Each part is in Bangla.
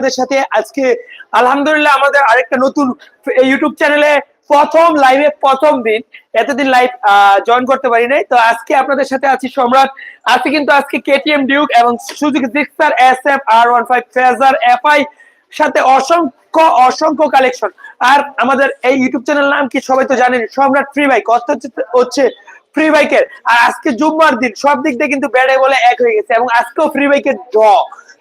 আপনাদের সাথে আজকে, আলহামদুলিল্লাহ আমাদের আরেকটা নতুন ইউটিউব চ্যানেলে প্রথম লাইভে প্রথম দিন। এতদিন লাইভ জয়েন করতে পারি নাই। তো আজকে আপনাদের সাথে আছি সম্রাট, আজকে কিন্তু আজকে কেটিএম ডিউক এবং Suzuki Gixxer S F R one five Fazer FI সাথে অসংখ্য অসংখ্য কালেকশন আর আমাদের এই ইউটিউব চ্যানেল নাম কি সবাই তো জানেন, সম্রাট ফ্রি বাইক অর্থ হচ্ছে- হচ্ছে ফ্রি বাইকের আর আজকে জুম্মার দিন, সব দিক দিয়ে কিন্তু বেড়ে বলে এক হয়ে গেছে এবং আজকেও ফ্রি বাইকের ড্র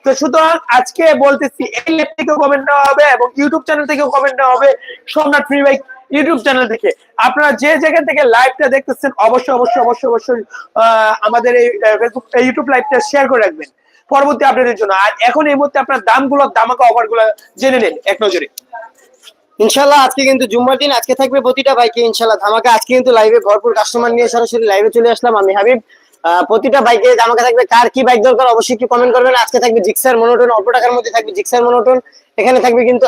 তো সুতরাং আজকে বলতেছি, এই লেপ থেকেও কমেন্ট নেওয়া হবে এবং ইউটিউব চ্যানেল থেকেও কমেন্ট নেওয়া হবে সম্রাট ফ্রি বাইক ইউটিউব চ্যানেল থেকে। আপনারা যে জায়গা থেকে লাইভটা দেখতেছেন, অবশ্যই অবশ্যই অবশ্যই অবশ্যই আমাদের এই ফেসবুক ইউটিউব লাইভটা শেয়ার করে রাখবেন। পরবর্তী আপডেটের জন্য। আর এখন এই মুহূর্তে আপনার দামগুলো দামাকা অফারগুলো জেনে নেন, এক নজরে। ইনশাল্লাহ আজকে কিন্তু জুম্মার দিন, আজকে থাকবে প্রতিটা বাইকে ইনশাল্লাহ ধামাকা। আজকে কিন্তু লাইভে ভরপুর কাস্টমার নিয়ে সরাসরি লাইভে চলে আসলাম। আমি হাবিব প্রতিটা বাইকে ধামাকা থাকবে কার কি বাইক দরকার অবশ্যই একটু কমেন্ট করবেন। আজকে থাকবে জিক্সার মনোটন অল্প টাকার মধ্যে থাকবে জিক্সার মনোটন এখানে থাকবে কিন্তু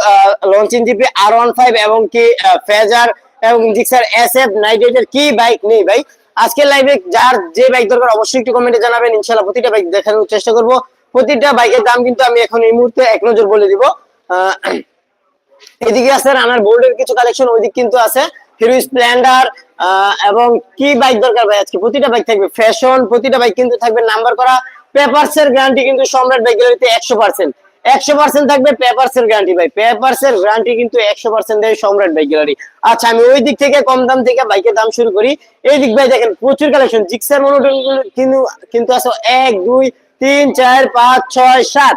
লঞ্চিন জিপি আর ওয়ান ফাইভ এবং কি ফেজার এবং Gixxer S F night rider কি বাইক নেই ভাই? আজকের লাইভে যার যে বাইক দরকার অবশ্যই একটু কমেন্টে জানাবেন। ইনশাল্লাহ প্রতিটা বাইক দেখানোর চেষ্টা করব। প্রতিটা বাইকের দাম কিন্তু আমি এখন এই মুহূর্তে এক নজর বলে দিব। এদিকে আছে রানার বোর্ডের কিছু কালেকশন ওইদিক কিন্তু আছে। হিরো স্প্লেন্ডার এবং কি বাইক দরকার ভাই আজকে? প্রতিটা বাইক থাকবে ফ্যাশন প্রতিটা বাইক কিন্তু থাকবে নাম্বার করা পেপারস এর গ্যারান্টি কিন্তু সম্রাট বাইক গ্যালারিতে একশো পার্সেন্ট একশো পার্সেন্ট থাকবে পেপারস এর গ্যারান্টি ভাই। পেপারস এর গ্যারান্টি কিন্তু একশো পার্সেন্ট দেয় সম্রাট বাইক গ্যালারি আচ্ছা আমি ওই দিক থেকে কম দাম থেকে বাইকের দাম শুরু করি। এই দিক ভাই দেখেন, প্রচুর কালেকশন জিক্সার মনোটন কিন্তু কিন্তু আছে এক, দুই, তিন, চার, পাঁচ, ছয়, সাত,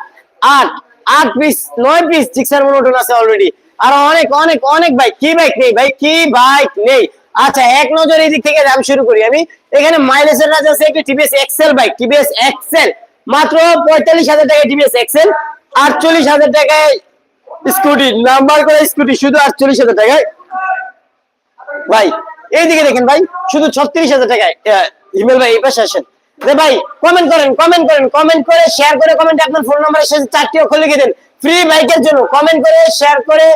আট আট পিস নয় পিস জিক্সার মনোটন আছে অলরেডি আর অনেক অনেক অনেক বাইক কি বাইক নেই? ভাই, কি বাইক নেই? আচ্ছা এক নজর এই দিক থেকে দাম শুরু করি, আমি এখানে মাইলেজের রাজা আছে একটি TVS XL bike TVS XL মাত্র পঁয়তাল্লিশ হাজার টাকায় টিভিএস এক্সেল আটচল্লিশ হাজার টাকায় স্কুটি নাম্বার করে স্কুটি শুধু আটচল্লিশ হাজার টাকায়। ভাই এইদিকে দেখেন ভাই, শুধু ছত্রিশ হাজার টাকায়। ইমেল ভাই, এই পাশে আসেন। ভাই কমেন্ট করেন কমেন্ট করেন কমেন্ট করে শেয়ার করে কমেন্ট আপনার ফোন নাম্বারের সাথে চারটি অক্ষর লিখে দেন। ফ্রি বাইকের জন্য কমেন্ট করে শেয়ার করে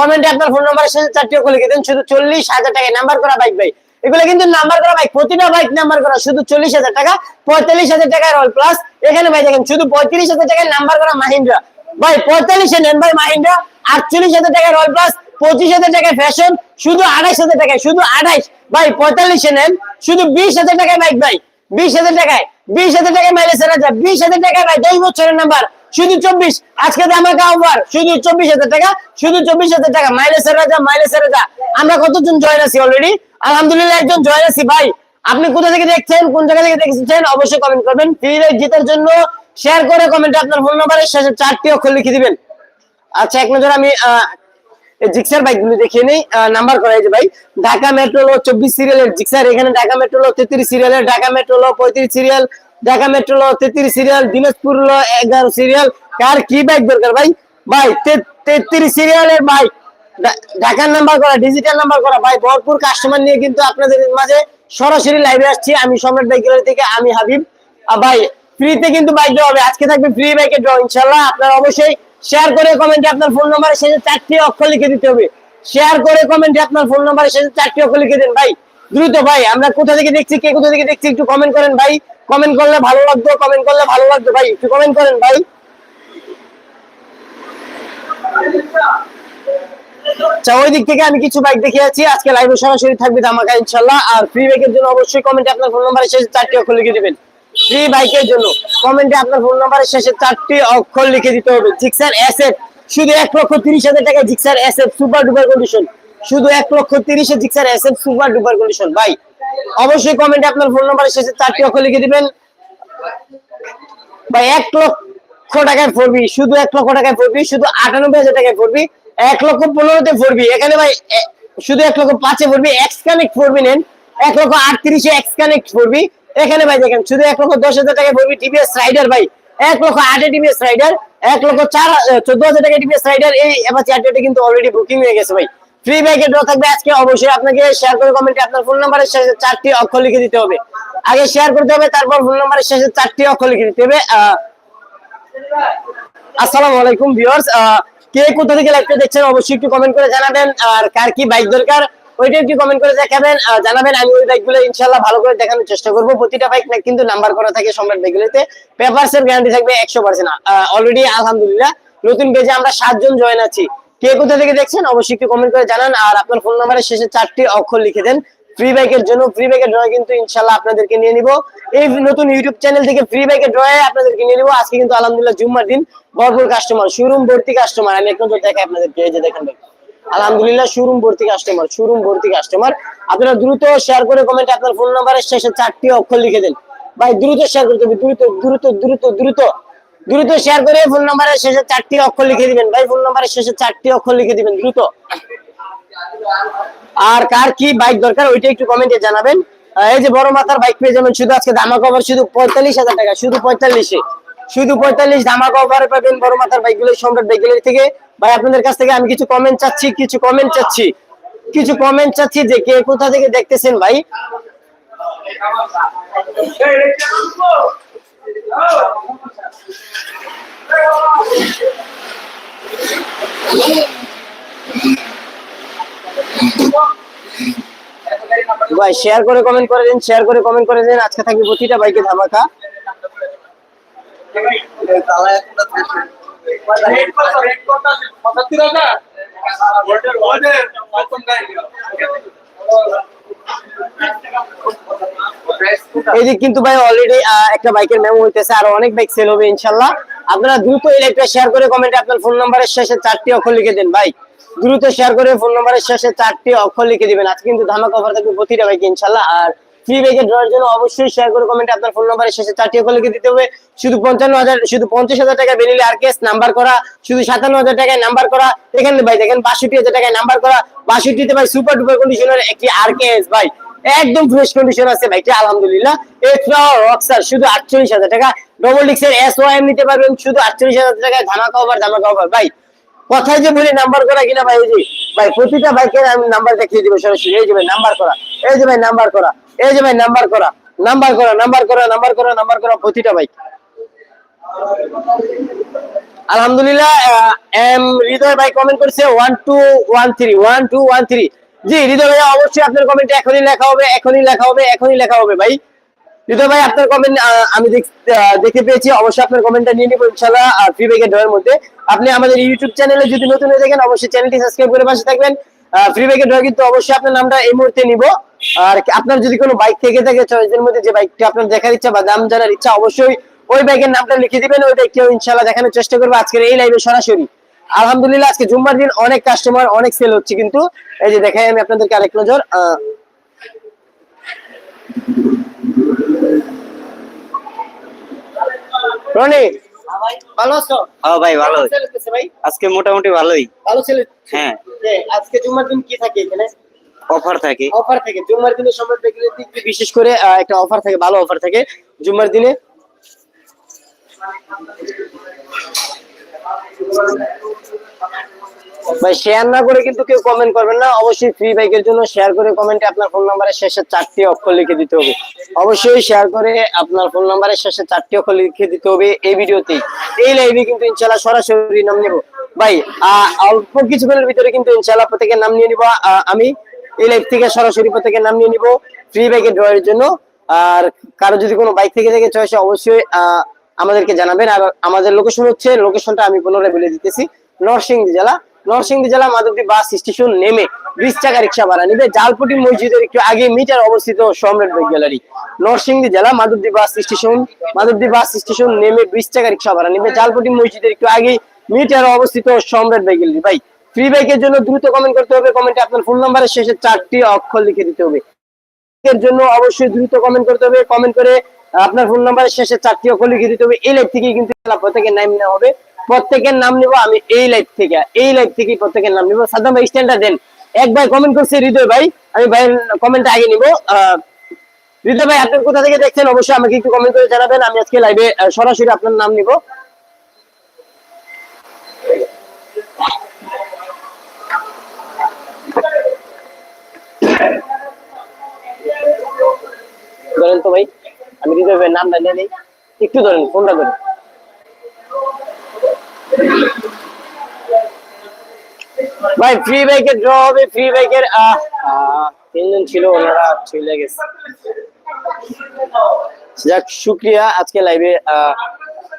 কমেন্টে আপনার ফোন নাম্বারের সাথে চারটি অক্ষর লিখে দেন, শুধু চল্লিশ হাজার টাকায় নাম্বার করা বাইক ভাই। এগুলো কিন্তু নাম্বার করা বাইক প্রতিটা বাইক নাম্বার করা, শুধু চল্লিশ হাজার টাকা, পঁয়তাল্লিশ হাজার টাকায় রয়্যাল প্লাস এখানে ভাই দেখেন, শুধু পঁয়ত্রিশ হাজার টাকায় নাম্বার করা মাহিন্দ্রা ভাই, পঁয়তাল্লিশে নেন ভাই মাহিন্দ্রা আটচল্লিশ হাজার টাকায় রয়্যাল প্লাস পঁচিশ হাজার টাকায় ফ্যাশন শুধু আঠাইশ হাজার টাকায়, শুধু আঠাইশ ভাই, পঁয়তাল্লিশে নেন, শুধু বিশ হাজার টাকায় বাইক ভাই। বিশ হাজার টাকায়, বিশ হাজার টাকায় মাইলেজ বিশ হাজার টাকায় ভাই, দশ বছরের নাম্বার শুধু চব্বিশ। আজকে আমার কাউবার শুধু চব্বিশ হাজার টাকা, শুধু চব্বিশ হাজার টাকা। মাইলেজ রাজা মাইলেজ রাজা। আমরা কতজন জয়েন আছি অলরেডি আলহামদুলিল্লাহ, একজন জয়েন আছি ভাই। আপনি কোথা থেকে দেখছেন, কোন জায়গা থেকে দেখছেন, অবশ্যই কমেন্ট করবেন। ফ্রি জেতার জন্য শেয়ার করে কমেন্টে আপনার ফোন নাম্বারের শেষে চারটি অক্ষর লিখে দিবেন। আচ্ছা এক নজর আমি জিক্সার বাইকগুলো দেখিয়ে নেই। নাম্বার করা হয়েছে ভাই, ঢাকা মেট্রো লো চব্বিশ সিরিয়ালের জিক্সার এখানে ঢাকা মেট্রো লো তেত্রিশ সিরিয়ালের ঢাকা মেট্রো লো পঁয়ত্রিশ সিরিয়াল ঢাকা মেট্রো লো, তেত্রিশ সিরিয়াল দিনাজপুর লো, এগারো সিরিয়াল কার কি বাইক দরকার ভাই? ভাই তেত্রিশ সিরিয়ালের বাইক ঢাকার নাম্বার করা ডিজিটাল নাম্বার করা। ভাই, ভরপুর কাস্টমার নিয়ে কিন্তু আপনাদের মাঝে সরাসরি লাইভে আসছি। আমি সম্রাট বাইক গ্যালারি থেকে, আমি হাবিব। ভাই ফ্রিতে কিন্তু বাইক দেওয়া হবে। আজকে থাকবে ফ্রি বাইকের ড্র ইনশাল্লাহ আপনারা অবশ্যই শেয়ার করে কমেন্টে আপনার ফোন নাম্বারের শেষে চারটি অক্ষর লিখে দিতে হবে। শেয়ার করে কমেন্টে আপনার ফোন নাম্বারের শেষে চারটি অক্ষর লিখে দিন ভাই। দ্রুত ভাই, আমরা কোথা থেকে দেখছি, কে কোথা থেকে দেখছি, একটু কমেন্ট করেন ভাই। কমেন্ট করলে ভালো লাগতো কমেন্ট করলে ভালো লাগতো ভাই, একটু কমেন্ট করেন ভাই। সরাসরি থাকবে ইনশাল্লাহ, আর ফ্রি বাইকের জন্য অবশ্যই ফোন নাম্বারের শেষে চারটি অক্ষর লিখে দিবেন। ফ্রি বাইকের জন্য কমেন্টে আপনার ফোন নাম্বারের শেষে চারটি অক্ষর লিখে দিতে হবে। শুধু এক লক্ষ তিরিশ হাজার টাকা Gixxer SF super duper condition শুধু এক লক্ষ তিরিশে Gixxer SF super duper condition ভাই, অবশ্যই কমেন্টে আপনার ফোন নাম্বারের শেষে চারটি অক্ষর লিখে দিবেন। ভাই, এক লক্ষ টাকায় ফোরবি, শুধু এক লক্ষ টাকায় ফোরবি, শুধু আটানব্বই হাজার টাকায় ফোরবি, এক লক্ষ পনেরোতে ফোরবি। এখানে ভাই শুধু এক লক্ষ পাঁচে ফোরবি এক্স কানেক্ট ফোরবি নেন। এক লক্ষ আটত্রিশে এক্স কানেক্ট ফোরবি। এখানে ভাই দেখেন, শুধু এক লক্ষ দশ হাজার টাকায় ফোরবি টিভিএস রাইডার ভাই। এক লক্ষ আটে টিভিএস রাইডার এক লক্ষ চার, চোদ্দ হাজার টাকা টিভিএস রাইডার এই এবার চারটে কিন্তু অলরেডি বুকিং হয়ে গেছে ভাই। ফ্রি ব্যাগে ড্র থাকবে আজকে। অবশ্যই আপনাকে শেয়ার করে কমেন্টে আপনার ফোন নাম্বারের শেষে চারটি অক্ষর লিখে দিতে হবে। আগে শেয়ার করতে হবে, তারপর ফোন নাম্বারের শেষে চারটি অক্ষর লিখে দিতে হবে। আসসালামু আলাইকুম ভিউয়ার্স কে কোথা থেকে লাইভটা দেখছেন অবশ্যই একটু কমেন্ট করে জানাবেন। আর কার কি বাইক দরকার, ওইটা একটু কমেন্ট করে দেখাবেন। জানাবেন, আমি ওই বাইকগুলো ইনশাআল্লাহ ভালো করে দেখানোর চেষ্টা করব। প্রতিটা বাইক না, কিন্তু নাম্বার করা থাকে সম্রাট বাইকগুলোতে পেপারস গ্যারান্টি থাকবে একশো পার্সেন্ট অলরেডি আলহামদুলিল্লাহ, নতুন পেজে আমরা সাতজন জয়েন আছি। কে কোথা থেকে দেখছেন, অবশ্যই একটু কমেন্ট করে জানান। আর আপনার ফোন নাম্বারের শেষে চারটি অক্ষর লিখে দেন। ফ্রি বাইকের জন্য ফ্রি বাইকের ড্রয়ে কিন্তু ইনশাল্লাহ আপনাদেরকে নিয়ে নিব। এই নতুন ইউটিউব চ্যানেল থেকে ফ্রি বাইকের ড্রয়ে আপনাদেরকে নিয়ে নিব। আজকে কিন্তু আলহামদুলিল্লাহ জুম্মার দিন। ভরপুর কাস্টমার শোরুম ভর্তি কাস্টমার আমি এক নজর দেখাই আপনাদেরকে, এই যে দেখেন আলহামদুলিল্লাহ শোরুম ভর্তি কাস্টমার শোরুম ভর্তি কাস্টমার আপনারা দ্রুত শেয়ার করে কমেন্টে আপনার ফোন নাম্বারের শেষে চারটি অক্ষর লিখে দেন। ভাই, দ্রুত শেয়ার করতে হবে দ্রুত দ্রুত দ্রুত দ্রুত। দ্রুত শেয়ার করে ফোন নাম্বারের শেষে চারটি অক্ষর লিখে দিবেন। ভাই ফোন নাম্বারের শেষে চারটি অক্ষর লিখে দিবেন দ্রুত। আর কার কি বাইক দরকার, ওইটা একটু কমেন্টে জানাবেন। এই যে বড় মাথার বাইক পেয়ে যাবেন, শুধু আজকে ধামা কভার শুধু পঁয়তাল্লিশ হাজার টাকা, শুধু পঁয়তাল্লিশে। শুধু পঁয়তাল্লিশ দামা কভারে পাবেন বড় মাথার বাইক বাইকগুলো সম্রাট বাইকগুলোর থেকে। ভাই, আপনাদের কাছ থেকে আমি কিছু কমেন্ট চাচ্ছি, কিছু কমেন্ট চাচ্ছি। কিছু কমেন্ট চাচ্ছি যে কে কোথা থেকে দেখতেছেন ভাই? ভাই শেয়ার করে কমেন্ট করে দিন শেয়ার করে কমেন্ট করে দিন। আজকে থাকবে প্রতিটা বাইকে ধামাকা। এইদিক কিন্তু ভাই অলরেডি একটা বাইকের মেমো হইতেছে, আর অনেক বাইক সেল হবে, ইনশাল্লাহ। আপনারা দ্রুত এই লাইভটা শেয়ার করে কমেন্টে আপনার ফোন নাম্বারের শেষে চারটি অক্ষর লিখে দেন, ভাই। দ্রুত শেয়ার করে ফোন নাম্বারের শেষে চারটি অক্ষর লিখে দিবেন। আজকে কিন্তু ধামাক অফার থাকবে প্রতিটা বাইকে ইনশাল্লাহ। আর ফ্রি বাইকের ড্রয়ের জন্য অবশ্যই শেয়ার করে কমেন্টে আপনার ফোন নাম্বারের শেষে চারটি লিখে দিতে হবে। শুধু পঞ্চান্ন হাজার, শুধু পঞ্চাশ হাজার টাকা বেরিলে আর কেস নাম্বার করা, শুধু সাতান্ন হাজার টাকায় নাম্বার করা। এখানে ভাই, দেখেন বাষট্টি হাজার টাকায় নাম্বার করা। বাষট্টিতে ভাই সুপার ডুপার কন্ডিশনের একটি আর কেস ভাই। একদম ফ্রেশ কন্ডিশন আছে বাইকটা আলহামদুলিল্লাহ। এছাড়াও রক্সার শুধু আটচল্লিশ হাজার টাকা। ডবল ডিক্সের এস ও এম নিতে পারবেন, শুধু আটচল্লিশ হাজার টাকায় ধামাকা ওভার ধামাকা ওভার ভাই, কথায় যে বলি নাম্বার করা কিনা ভাই, এই যে, ভাই, প্রতিটা বাইকের আমি নাম্বার দেখিয়ে দিব, সরাসরি। এই যে ভাই নাম্বার করা। এই যে ভাই নাম্বার করা। এই যে ভাই নাম্বার করা নাম্বার করা নাম্বার করা নাম্বার করা নাম্বার করা প্রতিটা আলহামদুলিল্লাহ এম হৃদয় ভাই কমেন্ট করেছে one two one three one two one three জি, হৃদয় ভাই অবশ্যই আপনার কমেন্টে এখনই লেখা হবে, এখনই লেখা হবে, এখনই লেখা হবে ভাই। হৃদয় ভাই, আপনার কমেন্ট আমি দেখতে পেয়েছি, অবশ্যই আপনার কমেন্টটা নিয়ে নিবো ইনশাল্লাহ ফ্রি ব্যাগের মধ্যে। আপনি আমাদের ইউটিউব চ্যানেলে যদি নতুন হয়ে থাকেন, অবশ্যই চ্যানেলটি সাবস্ক্রাইব করে পাশে থাকবেন। ফ্রি ব্যাগের ডয় কিন্তু অবশ্যই আপনার নামটা এই মুহূর্তে নিব। আর আপনার যদি কোনো বাইক থেকে থাকে চয়েসের মধ্যে যে বাইকটা আপনার দেখার ইচ্ছা বা দাম জানার ইচ্ছা অবশ্যই ওই বাইকের নামটা লিখে দিবেন ওই বাইকটিও ইনশাল্লাহ দেখানোর চেষ্টা করব আজকের এই লাইভে সরাসরি। আলহামদুলিল্লাহ আজকে জুম্মার দিন অনেক কাস্টমার অনেক সেল হচ্ছে কিন্তু। এই যে দেখাই আমি আপনাদেরকে আরেক নজর রনি ভালো আছো? হ্যাঁ ভাই ভালো। আজকে মোটামুটি ভালোই। ভালো সেল হ্যাঁ। আজকে জুম্মার দিন কি থাকে এখানে? অফার থাকে। অফার থাকে। জুম্মার দিনে বিশেষ করে একটা অফার থাকে, ভালো অফার থাকে। জুম্মার দিনে ভাই শেয়ার না করে কিন্তু কেউ কমেন্ট করবেন না। অবশ্যই ফ্রি বাইকের জন্য শেয়ার করে কমেন্টে আপনার ফোন নাম্বারের শেষে চারটি অক্ষর লিখে দিতে হবে। অবশ্যই শেয়ার করে আপনার ফোন নাম্বারের শেষে চারটি অক্ষর লিখে দিতে হবে এই ভিডিওতেই। এই লাইভে কিন্তু ইনশাল্লাহ সরাসরি নাম নেব। ভাই অল্প কিছুক্ষণের ভিতরে কিন্তু ইনশাল্লাহ প্রত্যেকের নাম নিয়ে নিব। আমি এই লাইভ থেকে সরাসরি প্রত্যেকের নাম নিয়ে নিব ফ্রি বাইকের ড্রয়ের জন্য। আর কারও যদি কোনো বাইক থেকে থেকে চয়েছে অবশ্যই আমাদেরকে জানাবেন। আর আমাদের লোকেশন হচ্ছে লোকেশনটা আমি পুনরায় বলে দিতেছি। নরসিংদী জেলা। নরসিংদী জেলা মাধবদী বাস স্টেশন নেমে বিশ টাকা রিক্সা ভাড়া নিবে। জালপুটি মসজিদের একটু আগে মিটার অবস্থিত সম্রাট বাইক গ্যালারি। নরসিংদী জেলা Madhabdi bus station Madhabdi bus station নেমে বিশ টাকা রিক্সা ভাড়া নিবে। জালপটি মসজিদের একটু আগে মিটার অবস্থিত সম্রাট বাইক গ্যালারি। ভাই ফ্রি বাইকের জন্য দ্রুত কমেন্ট করতে হবে। কমেন্টে আপনার ফোন নাম্বারের শেষে চারটি অক্ষর লিখে দিতে হবে। এর জন্য অবশ্যই দ্রুত কমেন্ট করতে হবে। কমেন্ট করে আপনার ফোন নাম্বারের শেষে চারটি অক্ষর লিখে দিতে হবে। এই লাইভ থেকে কিন্তু প্রত্যেকের নাম নেওয়া হবে। প্রত্যেকের নাম নিব আমি এই লাইভ থেকে। এই লাইভ থেকে প্রত্যেকের নাম নিব। সাদ্দাম ভাই স্ট্যান্ডটা দেন। এক ভাই কমেন্ট করছে হৃদয় ভাই। আমি ভাইয়ের কমেন্ট আগে নিব। হৃদয় ভাই, আপনি কোথা থেকে দেখছেন? অবশ্যই আমাকে একটু কমেন্ট করে জানাবেন। আমি আজকে লাইভে সরাসরি আপনার নাম নিব। ধরেন তো ভাই, আমি হৃদয় ভাইয়ের নামটা নিয়ে নেই, একটু ধরেন, ফোনটা ধরেন। ভাই ফ্রি বাইকের ড্র হবে ফ্রি বাইকের তিনজন ছিল, ওনারা চলে গেছে। যাক, শুক্রিয়া, আজকে লাইভে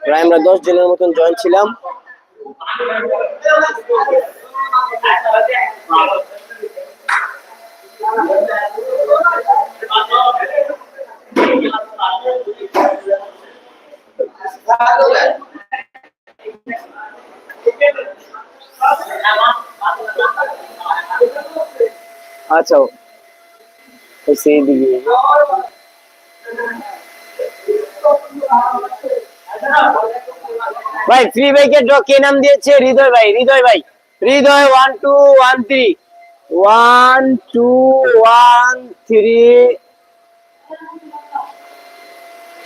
প্রায় আমরা দশ জনের মতন জয়েন ছিলাম। আচ্ছা সেই দিকে। ভাই ফ্রি বাইকের ড্র কে নাম দিয়েছে? হৃদয় ভাই হৃদয় ভাই। Hridoy one two one three one two one three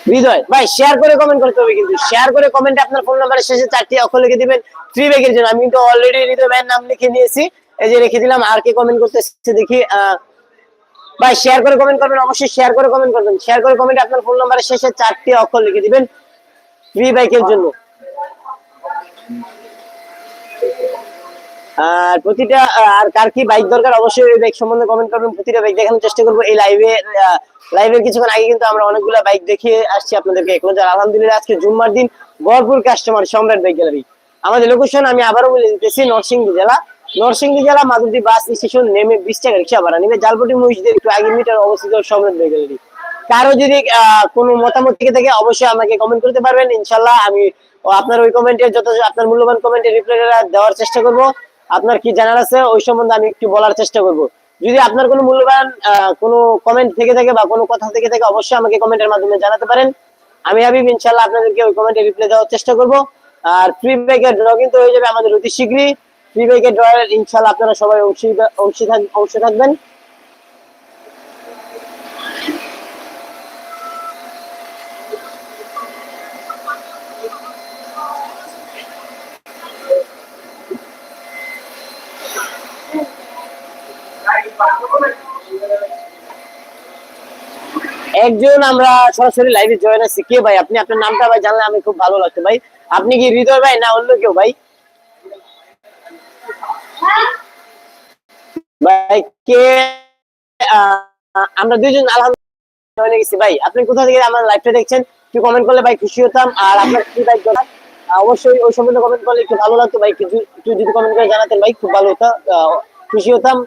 Hridoy, ভাই শেয়ার করে কমেন্ট করতে হবে কিন্তু। শেয়ার করে কমেন্টে আপনার ফোন নাম্বারের শেষে চারটি অক্ষর লিখে দিবেন ফ্রি ব্যাগের জন্য। আমি কিন্তু অলরেডি হৃদয় ভাইয়ের নাম লিখে নিয়েছি। এই যে রেখে দিলাম, আর কে কমেন্ট করতে দেখি ভাই শেয়ার করে কমেন্ট করবেন, অবশ্যই শেয়ার করে কমেন্ট করবেন। শেয়ার করে কমেন্ট আপনার ফোন নাম্বারের শেষে চারটি অক্ষর লিখে দিবেন ফ্রি বাইকের জন্য। আর প্রতিটা আর কার কি বাইক দরকার, অবশ্যই ওই বাইক সম্বন্ধে কমেন্ট করবেন। প্রতিটা বাইক দেখানোর চেষ্টা করব। এই লাইভে লাইভের কিছুক্ষণ আগে কিন্তু আমরা অনেকগুলো বাইক দেখিয়ে আসছি আপনাদেরকে এখন। আলহামদুলিল্লাহ আজকে জুম্মার দিন ভরপুর কাস্টমার সম্রাট বাইক গ্যালারি আমাদের লোকেশন আমি আবারও বলে দিতেছি নরসিংদী জেলা। নরসিংদী জেলা মাধুরী বাস স্টেশন নেমে বিশ টাকা রিক্সা ভাড়া। নেবে জালপটি মসজিদের একটু আগে মিটার অবস্থিত সম্রাট বাইক গ্যালারি কারও যদি কোনো মতামত থেকে থাকে, অবশ্যই আমাকে কমেন্ট করতে পারবেন। ইনশাল্লাহ আমি আপনার ওই কমেন্টে যত, আপনার মূল্যবান কমেন্টে রিপ্লাই দেওয়ার চেষ্টা করব। আপনার কি জানার আছে? ওই সম্বন্ধে আমি একটু বলার চেষ্টা করব। যদি আপনার কোনো মূল্যবান কোনো কমেন্ট থেকে থাকে বা কোনো কথা থেকে থাকে, অবশ্যই আমাকে কমেন্টের মাধ্যমে জানাতে পারেন। আমি হাবিব ইনশাল্লাহ আপনাদেরকে ওই কমেন্টে রিপ্লাই দেওয়ার চেষ্টা করব। আর ফ্রি ব্যাগের ড্র কিন্তু হয়ে যাবে আমাদের অতি শীঘ্রই। ফ্রি ব্যাগের ড্র ইনশাল্লাহ আপনারা সবাই অংশী অংশী অংশ থাকবেন। একজন আমরা সরাসরি লাইভে জয়েন আছি। কে ভাই? আপনি আপনার নামটা ভাই জানলে আমি খুব ভালো লাগতো ভাই। আপনি কি হৃদয় ভাই না অন্য কেউ ভাই? ভাই, কে? আমরা দুইজন আলহামদুলিল্লাহ জয়েন গেছি ভাই। আপনি কোথা থেকে আমার লাইভটা দেখছেন? কমেন্ট করলে ভাই খুশি হতাম। আর আপনার কি দরকার অবশ্যই ওই সম্বন্ধে কমেন্ট করলে একটু ভালো লাগতো ভাই। যদি কমেন্ট করে জানাতেন ভাই, খুব ভালো হতো। খুশি হতাম।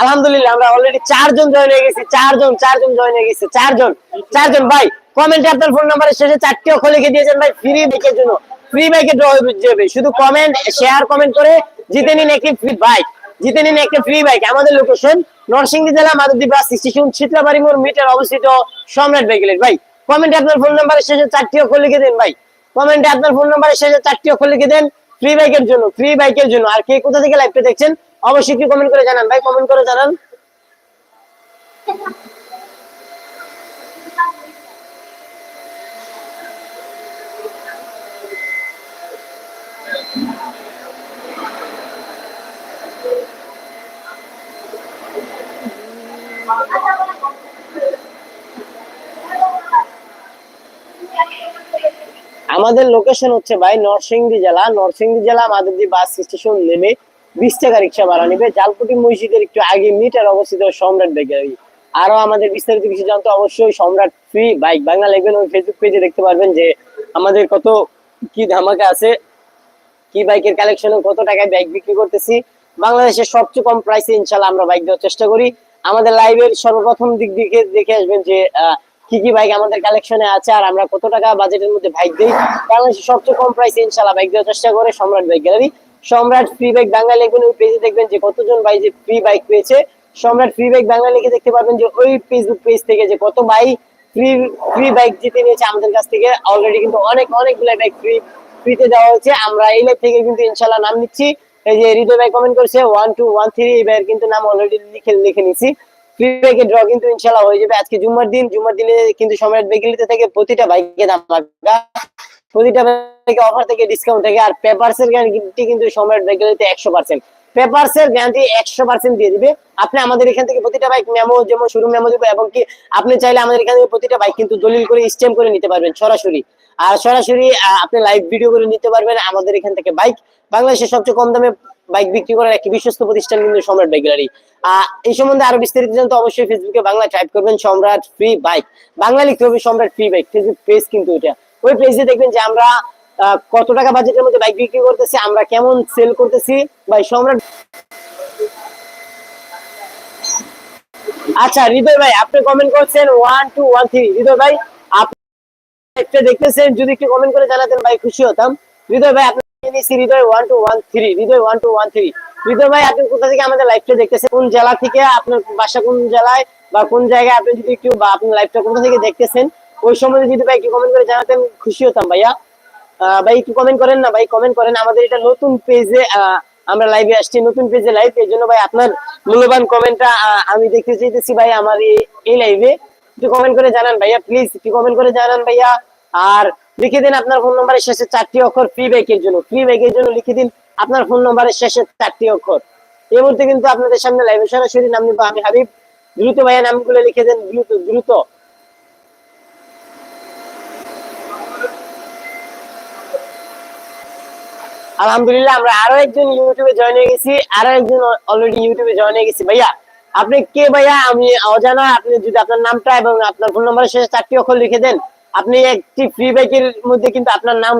আলহামদুলিল্লাহ, আমরা অলরেডি চারজন জয়েন হয়ে গেছি, চারজন চারজন জয়েন হয়ে চারজন চারজন। ভাই কমেন্টে আপনার ফোন নাম্বারের শেষে চারটি অক্ষর লিখে দিয়েছেন, ভাই ফ্রি বাইকের জন্য। ফ্রি বাইকে শুধু কমেন্ট শেয়ার কমেন্ট করে জিতে নিন একটি ফ্রি বাইক জিতে নিন একটা ফ্রি বাইক আমাদের লোকেশন নরসিংদী জেলা মাধবদী বাস স্টেশন মিটার অবস্থিত সম্রাট বাইকেলের ভাই কমেন্টে আপনার ফোন নাম্বারের শেষে চারটি অক্ষর লিখে দেন, ভাই। কমেন্টে আপনার ফোন নাম্বারের শেষে চারটি অক্ষর লিখে দেন। ফ্রি বাইকের জন্য ফ্রি বাইকের জন্য। আর কে কোথা থেকে লাইভটা দেখছেন, অবশ্যই কি কমেন্ট করে জানান। ভাই কমেন্ট করে জানান। আমাদের লোকেশন হচ্ছে ভাই নরসিংদী জেলা। নরসিংদী জেলা মাধবদী বাস স্টেশন নেমে বিশ টাকা রিক্সা ভাড়া নেবে। জালকুটি মসজিদের একটু আগে মিটার অবস্থিত সম্রাট বেকারি আরও আমাদের বিস্তারিত কিছু জানতে অবশ্যই সম্রাট ফ্রি বাইক বাংলা লিখবেন ওই ফেসবুক পেজে দেখতে পারবেন যে আমাদের কত কি ধামাকা আছে কি বাইকের কালেকশনে কত টাকায় বাইক বিক্রি করতেছি। বাংলাদেশের সবচেয়ে কম প্রাইসে ইনশাল্লাহ আমরা বাইক দেওয়ার চেষ্টা করি। আমাদের লাইভের সর্বপ্রথম দিক দিকে দেখে আসবেন যে আহ, কি কি বাইক আমাদের কালেকশনে আছে, আর আমরা কত টাকা বাজেটের মধ্যে বাইক দিই? বাংলাদেশের সবচেয়ে কম প্রাইসে ইনশাল্লাহ বাইক দেওয়ার চেষ্টা করে Samrat bike gallery Samrat free bike Bangla লিখবেন পেজে দেখবেন যে কতজন ভাই যে ফ্রি বাইক পেয়েছে। সম্রাট ফ্রি বাইক বাংলা লিখে দেখতে পারবেন যে ওই ফেসবুক পেজ থেকে যে কত ভাই ফ্রি ফ্রি বাইক জিতে নিয়েছে আমাদের কাছ থেকে। অলরেডি কিন্তু অনেক, অনেকগুলো বাইক ফ্রি ফ্রিতে দেওয়া হয়েছে। আমরা এই লাইভ থেকে কিন্তু ইনশাল্লাহ নাম নিচ্ছি। এই যে হৃদয় ভাই কমেন্ট করেছে ওয়ান টু ওয়ান থ্রি এই ভাইয়ের কিন্তু নাম অলরেডি লিখে লিখে নিছি। ফ্রি ড্র কিন্তু ইনশাল্লাহ হয়ে যাবে। আজকে দিন দিনে কিন্তু সম্রাট বেগিলিতে থেকে প্রতিটা দাম প্রতিটা বাইকে অফার থেকে ডিসকাউন্ট আর পেপারস এর গ্যারান্টি কিন্তু সম্রাট বেগিলিতে একশো পার্সেন্ট পেপারস এর গ্যারান্টি একশো পার্সেন্ট দিয়ে দিবে। আপনি আমাদের এখান থেকে প্রতিটা বাইক মেমো যেমন শুরু মেমো দিবো, এবং কি আপনি চাইলে আমাদের এখান থেকে প্রতিটা বাইক কিন্তু দলিল করে স্টেম করে নিতে পারবেন সরাসরি। আর সরাসরি আপনি লাইভ ভিডিও করে নিতে পারবেন আমাদের এখান থেকে বাইক বাংলাদেশের সবচেয়ে কম দামে বাইক বিক্রি করার একটি বিশ্বস্ত প্রতিষ্ঠান কিন্তু সম্রাট বাইক গ্যালারি আহ, এই সম্বন্ধে আরও বিস্তারিত জানতে অবশ্যই ফেসবুকে বাংলা টাইপ করবেন সম্রাট ফ্রি বাইক বাংলা লিখতে হবে সম্রাট ফ্রি বাইক ফেসবুক পেজ কিন্তু এটা। ওই পেজে দেখবেন যে আমরা কত টাকা বাজেটের মধ্যে বাইক বিক্রি করতেছি, আমরা কেমন সেল করতেছি। ভাই, সম্রাট আচ্ছা হৃদয় ভাই, আপনি কমেন্ট করছেন one two one three Hridoy ভাই, আপনি দেখতেছেন, যদি একটু কমেন্ট করে জানাতেন ভাই খুশি হতাম। হৃদয় ভাই, আপনি কোন জেলা থেকে? আপনার বাসা কোন জেলায়? বা কোন জায়গায়? আপনি যদি একটু বা আপনার কোথা থেকে দেখতেছেন? ওই যদি ভাই একটু কমেন্ট করে জানাতেন খুশি হতাম ভাইয়া। ভাই, একটু কমেন্ট করেন না ভাই কমেন্ট করেন। আমাদের এটা নতুন পেজে আমরা লাইভে আসছি, নতুন পেজে লাইভ এই জন্য ভাই, আপনার মূল্যবান কমেন্টটা আমি দেখতে চাইতেছি ভাই আমার এই লাইভে একটু কমেন্ট করে জানান ভাইয়া প্লিজ একটু কমেন্ট করে জানান ভাইয়া। আর লিখে দিন আপনার ফোন নম্বরের শেষে চারটি অক্ষর ফ্রি বাইকের জন্য। ফ্রি বাইকের জন্য লিখে দিন আপনার ফোন নম্বরের শেষে চারটি অক্ষর। এই মুহূর্তে কিন্তু আপনাদের সামনে লাইভে সরাসরি নাম নিবো আমি হাবিব। দ্রুত ভাইয়া নামগুলো লিখে দেন, দ্রুত দ্রুত। আলহামদুলিল্লাহ, আমরা আরও একজন ইউটিউবে জয়েন হয়ে গেছি, আরও একজন অলরেডি ইউটিউবে জয়েন হয়ে গেছি। ভাইয়া, আপনি কে ভাইয়া? আমি অজানা, আপনি যদি আপনার নামটা এবং আপনার ফোন নম্বরের শেষে চারটি অক্ষর লিখে দেন আপনি একটি ফ্রি বাইকের মধ্যে কিন্তু আপনার নাম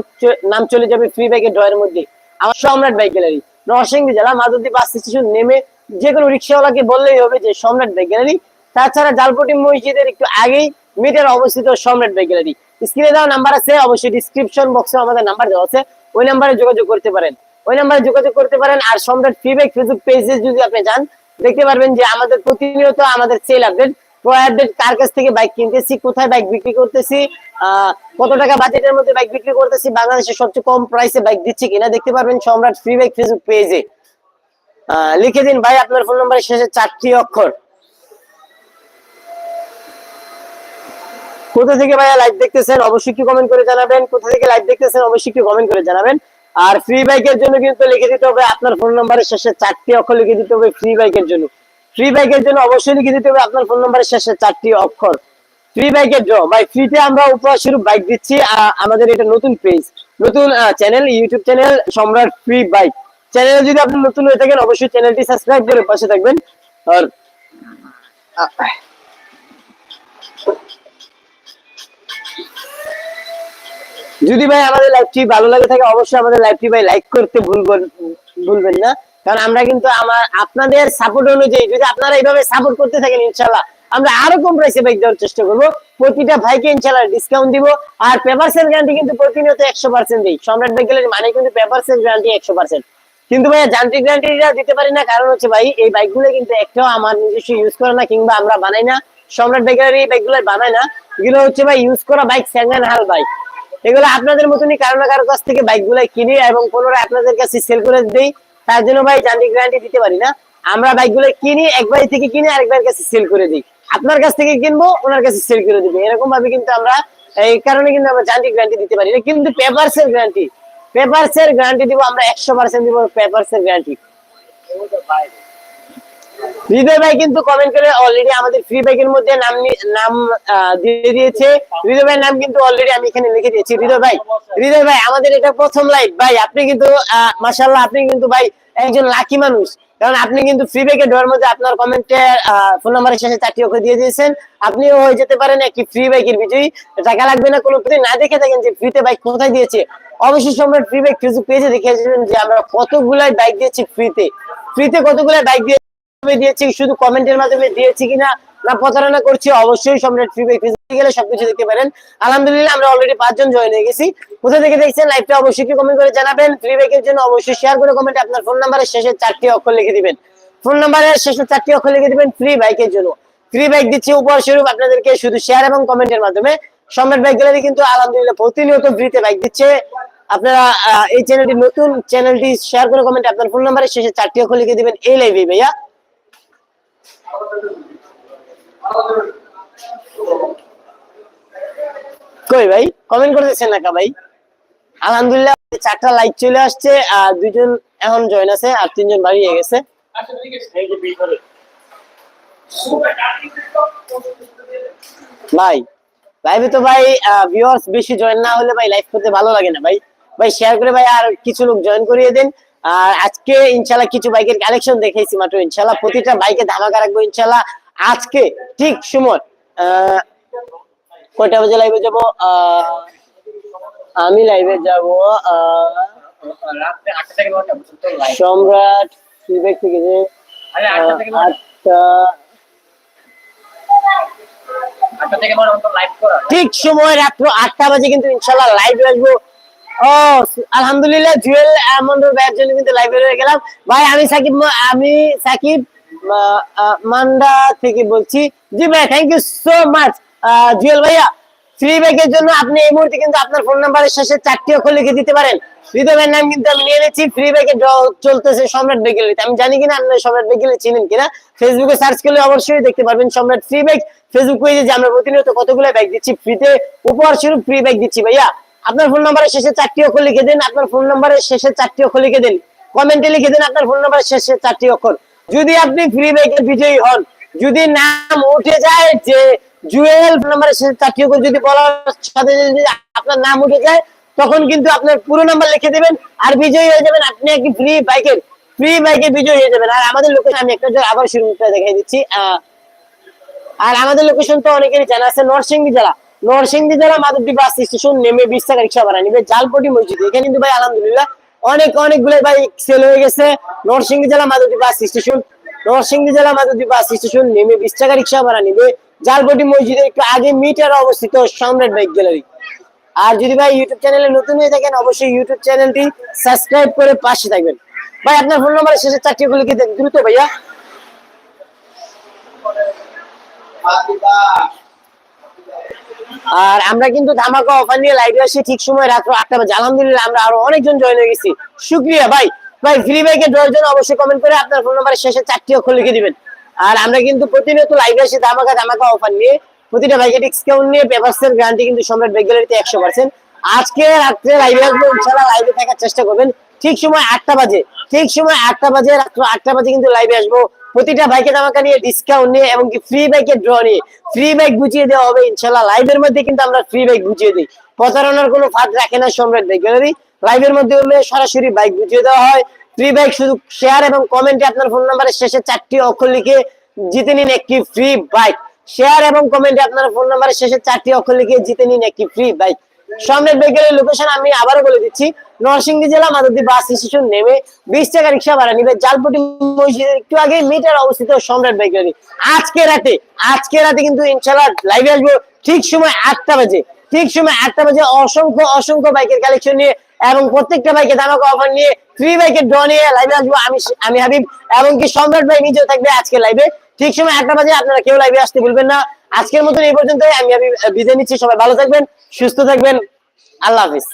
নাম চলে যাবে ফ্রি বাইকের ড্রয়ের মধ্যে। আমার সম্রাট বাইক গ্যালারি নরসিংদী জেলা মাধবদী বাস স্টেশন নেমে যে কোনো রিক্সাওয়ালাকে বললেই হবে যে সম্রাট বাইক গ্যালারি তাছাড়া জালপটি মসজিদের একটু আগেই মিটার অবস্থিত সম্রাট বাইক গ্যালারি স্ক্রিনে দেওয়া নাম্বার আছে, অবশ্যই ডিসক্রিপশন বক্সে আমাদের নাম্বার দেওয়া আছে। ওই নাম্বারে যোগাযোগ করতে পারেন। ওই নাম্বারে যোগাযোগ করতে পারেন আর সম্রাট ফিডব্যাক ফেসবুক পেজে যদি আপনি যান, দেখতে পারবেন যে আমাদের প্রতিনিয়ত আমাদের সেল আপডেট কার কাছ থেকে বাইক কিনতেছি, কোথায় বাইক বিক্রি করতেছি কত টাকা বাজেটের মধ্যে বাইক বিক্রি করতেছি? বাংলাদেশের সবচেয়ে কম প্রাইসে বাইক দিচ্ছি কিনা দেখতে পারবেন সম্রাট ফ্রি বাইক ফেসবুক পেজে লিখে দিন ভাই, আপনার ফোন নম্বরের শেষে চারটি অক্ষর। কোথা থেকে ভাইয়া লাইভ দেখতেছেন? অবশ্যই কি কমেন্ট করে জানাবেন। কোথা থেকে লাইভ দেখতেছেন? অবশ্যই কি কমেন্ট করে জানাবেন। আর ফ্রি বাইকের জন্য কিন্তু লিখে দিতে হবে, আপনার ফোন নাম্বারের শেষে চারটি অক্ষর লিখে দিতে হবে ফ্রি বাইকের জন্য। ফ্রি বাইকের জন্য অবশ্যই লিখে দিতে হবে, আপনার ফোন নাম্বারের শেষে চারটি অক্ষর। ফ্রি বাইকের ড্র ভাই ফ্রিতে আমরা উপহার স্বরূপ বাইক দিচ্ছি আমাদের এটা নতুন পেজ নতুন channel YouTube channel Samrat free bike চ্যানেলে যদি আপনি নতুন হয়ে থাকেন, অবশ্যই চ্যানেলটি সাবস্ক্রাইব করে পাশে থাকবেন। আর যদি ভাই আমাদের লাইভটি ভালো লাগে থাকে, অবশ্যই আমাদের লাইভটি ভাই লাইক করতে ভুলবেন ভুলবেন না। কারণ আমরা কিন্তু আমার, আপনাদের সাপোর্ট অনুযায়ী যদি আপনারা এইভাবে সাপোর্ট করতে থাকেন ইনশাল্লাহ আমরা আরও কম প্রাইসে বাইক দেওয়ার চেষ্টা করব। প্রতিটা ভাইকে ইনশাল্লাহ ডিসকাউন্ট দিব। আর পেপার সেল গ্যারান্টি কিন্তু প্রতিনিয়ত একশো পার্সেন্ট দিই। সম্রাট বাইক গ্যালারি মানে কিন্তু পেপার সেল গ্যারান্টি একশো পার্সেন্ট কিন্তু ভাইয়া, যান্ত্রিক গ্যারান্টিটা দিতে পারি না। কারণ হচ্ছে ভাই, এই বাইকগুলো কিন্তু একটাও আমার নিজস্ব ইউজ করে না কিংবা আমরা বানাই না। সম্রাট বাইক গ্যালারি এই বাইকগুলো বানায় না। এগুলো হচ্ছে ভাই ইউজ করা বাইক সেকেন্ড হাল বাইক এগুলো আপনাদের মতনই কারও না কারও কাছ থেকে বাইকগুলো কিনি এবং পুনরায় আপনাদের কাছে সেল করে দেই। তার জন্য ভাই, যান্ত্রিক গ্যারান্টি দিতে পারি না। আমরা বাইকগুলো কিনি, এক বাড়ি থেকে কিনে আরেকবার কাছে সেল করে দিই। আপনার কাছ থেকে কিনবো, ওনার কাছে সেল করে দিবো। এরকম ভাবে কিন্তু আমরা, এই কারণে কিন্তু আমরা যান্ত্রিক গ্যারান্টি দিতে পারি। না কিন্তু পেপারস এর গ্যারান্টি পেপারস এর গ্যারান্টি দিব, আমরা একশো পার্সেন্ট দিব পেপারস এর গ্যারান্টি হৃদয় ভাই কিন্তু কমেন্ট করে অলরেডি আমাদের ফ্রি বাইকের মধ্যে নাম নাম দিয়ে দিয়েছে। হৃদয় ভাই নাম কিন্তু অলরেডি আমি এখানে লিখে দিয়েছি। হৃদয় ভাই হৃদয় ভাই, আমাদের এটা প্রথম লাইভ ভাই, আপনি কিন্তু মাসাল্লাহ আপনি কিন্তু ভাই একজন লাকি মানুষ। কারণ আপনি কিন্তু ফ্রি বাইকের ডোর মধ্যে আপনার কমেন্টে ফোন নাম্বারের শেষে চারটি অক্ষর দিয়ে দিয়েছেন। আপনিও হয়ে যেতে পারেন একটি ফ্রি বাইকের বিজয়ী। টাকা লাগবে না, কোনো কিছু না দেখে থাকেন যে ফ্রিতে বাইক কোথায় দিয়েছে। অবশ্যই সম্রাট ফ্রি বাইক পেজে দেখে আসবেন যে আমরা কতগুলাই বাইক দিয়েছি ফ্রিতে ফ্রিতে কতগুলাই বাইক দিয়ে দিয়েছি, শুধু কমেন্টের মাধ্যমে দিয়েছি কিনা না প্রতারণা করছি, অবশ্যই সম্রাট ফ্রি বাই ফেসবুকে গেলে সবকিছু দেখতে পারেন। আলহামদুলিল্লাহ, আমরা অলরেডি পাঁচজন জয়েন হয়ে গেছি। কোথা থেকে দেখছেন লাইভটা অবশ্যই কি কমেন্ট করে জানাবেন। ফ্রি বাইকের জন্য অবশ্যই শেয়ার করে কমেন্টে আপনার ফোন নাম্বারের শেষে চারটি অক্ষর লিখে দিবেন। ফোন নাম্বারের শেষে চারটি অক্ষর লিখে দিবেন ফ্রি বাইকের জন্য। ফ্রি বাইক দিচ্ছি উপহার স্বরূপ আপনাদেরকে শুধু শেয়ার এবং কমেন্টের মাধ্যমে। সম্রাট বাইক গ্যালারি কিন্তু আলহামদুলিল্লাহ প্রতিনিয়ত ফ্রিতে বাইক দিচ্ছে। আপনারা এই চ্যানেলটি নতুন চ্যানেলটি শেয়ার করে কমেন্টে আপনার ফোন নাম্বারের শেষে চারটি অক্ষর লিখে দিবেন। এই লাইভে ভাইয়া। কই ভাই? কমেন্ট করতেছেন না ভাই? আলহামদুলিল্লাহ চারটা লাইক চলে আসছে আর দুইজন এখন জয়েন আছে আর তিনজন বাড়িয়ে গেছে। ভাই লাইভে তো ভাই ভিউয়ার্স বেশি জয়েন না হলে ভাই লাইভ করতে ভালো লাগে না ভাই। ভাই শেয়ার করে ভাই আর কিছু লোক জয়েন করিয়ে দেন। আর আজকে ইনশাল্লাহ কিছু বাইকের কালেকশন দেখাইছি মাত্র ইনশাল্লাহ প্রতিটা বাইকে ধামাকা রাখব ইনশাল্লাহ আজকে ঠিক সময় আহ, কয়টা বাজে লাইভে যাব? আমি লাইভে যাব সম্রাট ফিডব্যাক থেকে যে আটটা ঠিক সময় রাত্র আটটা বাজে কিন্তু ইনশাল্লাহ লাইভে আসব। ও আলহামদুলিল্লাহ জুয়েল মন্ডল ভাইয়ের জন্য কিন্তু লাইভে রয়ে গেলাম। ভাই আমি সাকিব আমি সাকিব মান্ডা থেকে বলছি। জি ভাই thank you so much Jewel ভাইয়া ফ্রি ব্যাগের জন্য আপনি এই মুহূর্তে কিন্তু আপনার ফোন নাম্বারের শেষে চারটি অক্ষর লিখে দিতে পারেন। নাম কিন্তু আমি নিয়ে ফ্রি ব্যাগে চলতেছে সম্রাট আমি জানি কিনা আপনারা সম্রাট বেগেলি চিনেন কিনা ফেসবুকে সার্চ করলে অবশ্যই দেখতে পারবেন সম্রাট ফ্রি ব্যাগ ফেসবুক যে আমরা প্রতিনিয়ত কতগুলো ব্যাগ দিচ্ছি ফ্রিতে উপহার স্বরূপ ফ্রি ব্যাগ দিচ্ছি ভাইয়া। আপনার ফোন নাম্বারের শেষে চারটি অক্ষর লিখে দিন, আপনার ফোন নাম্বারের শেষে চারটি অক্ষর লিখে দিন। কমেন্টে লিখে দিন আপনার ফোন নাম্বারের শেষে চারটি অক্ষর। যদি আপনি ফ্রি ব্যাগের বিজয়ী হন, যদি নাম উঠে যায় যে জুয়েল নাম্বারের শেষে চারটি অক্ষর যদি বলার সাথে যদি আপনার নাম উঠে যায়, তখন কিন্তু আপনার পুরো নাম্বার লিখে দেবেন আর বিজয়ী হয়ে যাবেন। আপনি একটি ফ্রি বাইকের ফ্রি বাইকের বিজয়ী হয়ে যাবেন। আর আমাদের লোকেশন আমি একটা আবার শুরু দেখাই দিচ্ছি। আর আমাদের লোকেশন তো অনেকেরই জানা আছে, নরসিংদী জেলা। নরসিংদী জেলা মাধবদী বাস স্টেশন নেমে বিশ টাকা রিক্সা ভাড়া নিবে। জালপটি মসজিদ। এখানে কিন্তু ভাই আলহামদুলিল্লাহ অনেক অনেকগুলো ভাই সেল হয়ে গেছে। নরসিংদী জেলা মাধবদী বাস স্টেশন নরসিংদী জেলা মাধবদী বাস স্টেশন নেমে বিশ টাকা রিক্সা ভাড়া নিবে। জালপটি মসজিদের একটু আগে মিটার অবস্থিত সম্রাট বাইক গ্যালারি। আর যদি ভাই ইউটিউব চ্যানেলে নতুন হয়ে থাকেন, অবশ্যই ইউটিউব চ্যানেলটি সাবস্ক্রাইব করে পাশে থাকবেন। ভাই, আপনার ফোন নাম্বারের শেষে চারটি গুলো কি দ্রুত ভাইয়া। আর আমরা কিন্তু ধামাকা অফার নিয়ে লাইভে আসি ঠিক সময় রাত্র আটটা বাজে। আলহামদুলিল্লাহ, আমরা আরও অনেকজন জয়েন হয়ে গেছি। শুক্রিয়া ভাই। ভাই ফ্রি ড্রয়ের জন্য অবশ্যই কমেন্ট করে আপনার ফোন নাম্বারের শেষে চারটি অক্ষর লিখে দিবেন। আর আমরা কিন্তু প্রতিনিয়ত লাইভে আসি ধামাকা ধামাকা অফার নিয়ে প্রতিটা বাইকে ডিসকাউন্ট নিয়ে পেপারসের গ্যারান্টি কিন্তু সম্রাট গ্যালারিতে একশো পার্সেন্ট আজকে রাত্রে লাইভে আসব ইনশাল্লাহ লাইভে থাকার চেষ্টা করবেন। ঠিক সময় আটটা বাজে, ঠিক সময় আটটা বাজে, রাত্র আটটা বাজে কিন্তু লাইভে আসব। প্রতিটা বাইকে ধামাকা নিয়ে ডিসকাউন্ট নিয়ে এবং কি ফ্রি বাইকের ড্র নিয়ে। ফ্রি বাইক গুছিয়ে দেওয়া হবে ইনশাল্লাহ লাইভের মধ্যে কিন্তু আমরা ফ্রি বাইক গুছিয়ে দিই। প্রতারণার কোনো ফাঁদ রাখে না সম্রাট বাইক লাইভের মধ্যে সরাসরি বাইক গুছিয়ে দেওয়া হয়। ফ্রি বাইক শুধু শেয়ার এবং কমেন্টে আপনার ফোন নাম্বারের শেষে চারটি অক্ষর লিখে জিতে নিন একটি ফ্রি বাইক শেয়ার এবং কমেন্টে আপনার ফোন নাম্বারের শেষে চারটি অক্ষর লিখে জিতে নিন একটি ফ্রি বাইক বাইকের লোকেশন আমি আবারও বলে দিচ্ছি, নরসিংদী জেলা বাস স্টেশন নেমে বিশ টাকা রিক্সা ভাড়া নিবে জালপটি মসজিদের একটু আগে মিটার অবস্থিত সম্রাট বাইকারি আজকে রাতে আজকে রাতে কিন্তু ইনশাল্লাহ লাইভে আসব ঠিক সময় আটটা বাজে। ঠিক সময় আটটা বাজে অসংখ্য অসংখ্য বাইকের কালেকশন নিয়ে এবং প্রত্যেকটা বাইকে দামক অফার নিয়ে ফ্রি বাইকে ড্র নিয়ে লাইভে আসব। আমি আমি হাবিব এবং কি সম্রাট ভাই নিজেও থাকবে আজকে লাইভে ঠিক সময় একটা বাজে, আপনারা কেউ লাইভে আসতে ভুলবেন না। আজকের মতন এই পর্যন্তই। আমি হাবিব বিদায় নিচ্ছি। সবাই ভালো থাকবেন, সুস্থ থাকবেন। আল্লাহ হাফিজ।